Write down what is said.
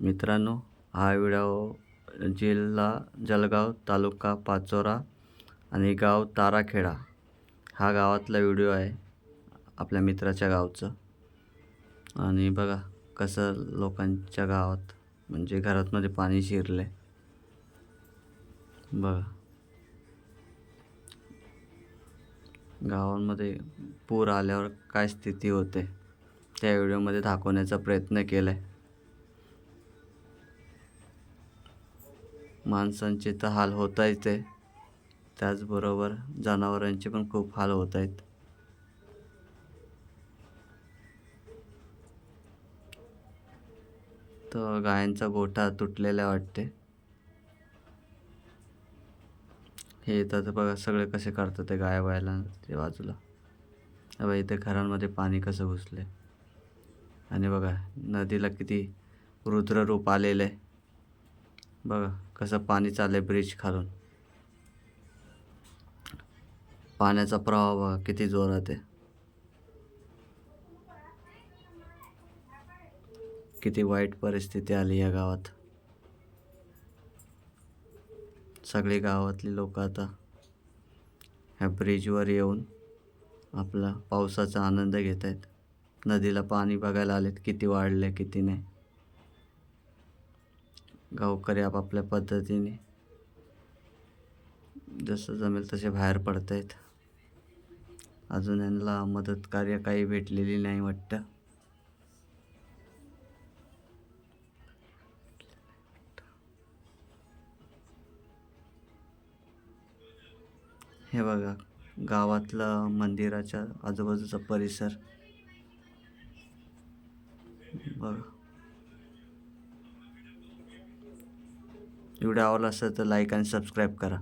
मित्रांनो हा व्हिडिओ जिल्हा जळगाव तालुका पाचोरा आणि गाव ताराखेडा हा गावातला व्हिडिओ आहे आपल्या मित्राच्या गावचं. आणि बघा कसं लोकांच्या गावात म्हणजे घरातमध्ये पाणी शिरलं आहे बघा. गावांमध्ये पूर आल्यावर काय स्थिती होते त्या व्हिडिओमध्ये दाखवण्याचा प्रयत्न केला आहे माणसांचे तर हाल होत आहेत आहे. त्याचबरोबर जनावरांचे पण खूप हाल होत आहेत तर गायांचा गोठा तुटलेला वाटते. हे येतात बघा सगळे कसे करतात ते गाय व्हायला ते बाजूला. बघा इथे घरांमध्ये पाणी कसं घुसले आणि बघा नदीला किती रुद्ररूप आलेलं आहे. बघा. कसं पाणी चाललंय ब्रिज खालून. पाण्याचा प्रवाह बघा किती जोरात आहे. किती वाईट परिस्थिती आली या गावात. सगळी गावातली लोक आता ह्या ब्रिजवर येऊन आपला पावसाचा आनंद घेत आहेत नदीला पाणी बघायला आलेत किती वाढले किती नाही. गावकरी आपापल्या पद्धतीने जसं जमेल तसे बाहेर पडत आहेत अजून यांना मदत कार्य काही भेटलेली नाही वाटतं. हे बघा गावातलं मंदिराच्या आजूबाजूचा परिसर. बघा. व्हिडिओ आवडला असेल तर लाईक आणि सबस्क्राईब करा.